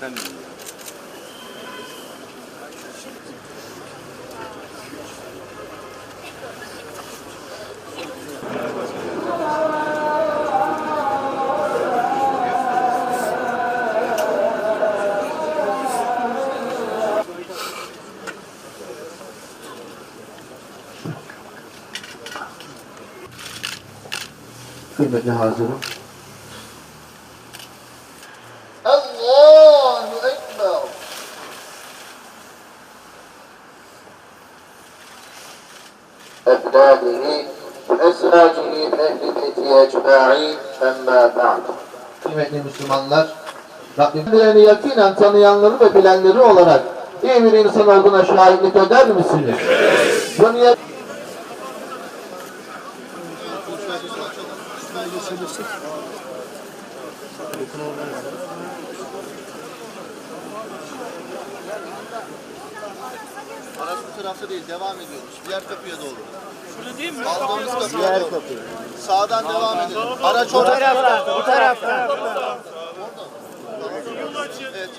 Gerçekten iyi. Kıymetli hazırım. أبنائه وأزواجه وأهل بيته أجمعين أما بعد Kıymetli Müslümanlar, Rabbimlerini yakinen tanıyanları ve bilenleri olarak iyi bir insan olduğuna şahitlik eder misiniz? Bu niyet Araç bu tarafta değil, devam ediyoruz. Diğer kapıya doğru. Şurada değil mi? Aldığımız kapıya Diğer kapı. Sağdan devam edelim. Araç orada. Bu tarafta, bu tarafta. Evet,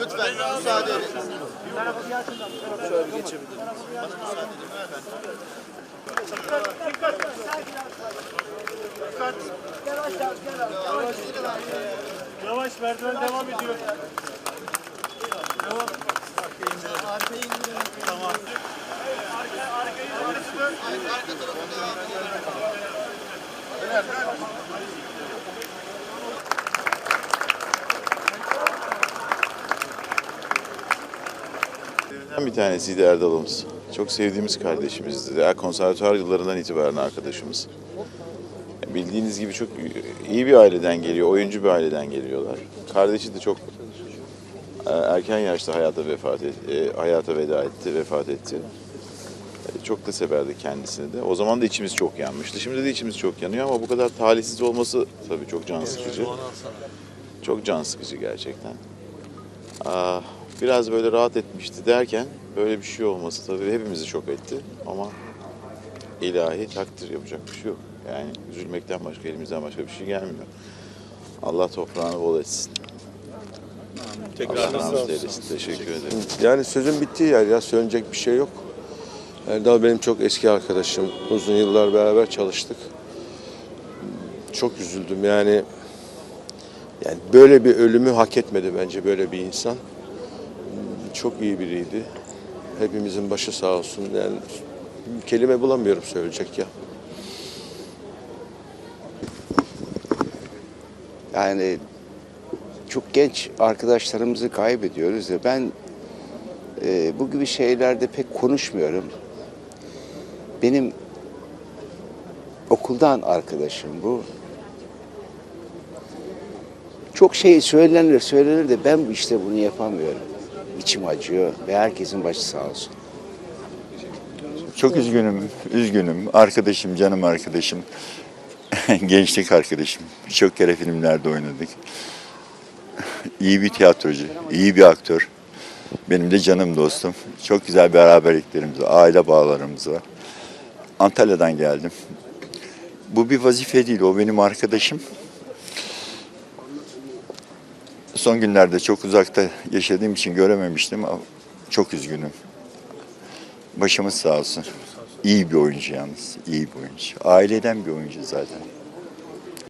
lütfen müsaade edin. Şöyle geçebilirim. Bana müsaade edin, beyefendi. Yavaş merdiven devam ediyor. Bir tanesiydi Erdal'ımız. Çok sevdiğimiz kardeşimizdi. Ya konservatuar yıllarından itibaren arkadaşımız. Bildiğiniz gibi çok iyi bir aileden geliyor, oyuncu bir aileden geliyorlar. Kardeşi de çok e, erken yaşta hayata vefat etti, hayata veda etti, vefat etti. Çok da severdi kendisini de. O zaman da içimiz çok yanmıştı. Şimdi de içimiz çok yanıyor ama bu kadar talihsiz olması tabii çok can sıkıcı. Çok can sıkıcı gerçekten. Aa, biraz böyle rahat etmişti derken böyle bir şey olması tabii hepimizi şok etti ama ilahi takdir yapacak bir şey yok. Yani üzülmekten başka elimizden başka bir şey gelmiyor. Allah toprağını bol etsin. Allah rahmet eylesin. Teşekkür ederim. Yani sözün bittiği yer ya söylenecek bir şey yok. Erdal benim çok eski arkadaşım. Uzun yıllar beraber çalıştık. Çok üzüldüm yani. Yani böyle bir ölümü hak etmedi bence böyle bir insan. Çok iyi biriydi. Hepimizin başı sağ olsun. Yani kelime bulamıyorum söyleyecek ya. Yani çok genç arkadaşlarımızı kaybediyoruz ya ben e, bu gibi şeylerde pek konuşmuyorum. Benim okuldan arkadaşım bu. Çok şey söylenir söylenir de ben işte bunu yapamıyorum. İçim acıyor ve herkesin başı sağ olsun. Çok üzgünüm, üzgünüm. Arkadaşım, canım arkadaşım. Gençlik arkadaşım. Birçok kere filmlerde oynadık. İyi bir tiyatrocu, iyi bir aktör. Benim de canım dostum. Çok güzel beraberliklerimiz aile bağlarımız var. Antalya'dan geldim. Bu bir vazife değil, o benim arkadaşım. Son günlerde çok uzakta yaşadığım için görememiştim çok üzgünüm. Başımız sağ olsun. İyi bir oyuncu yalnız, iyi bir oyuncu. Aileden bir oyuncu zaten.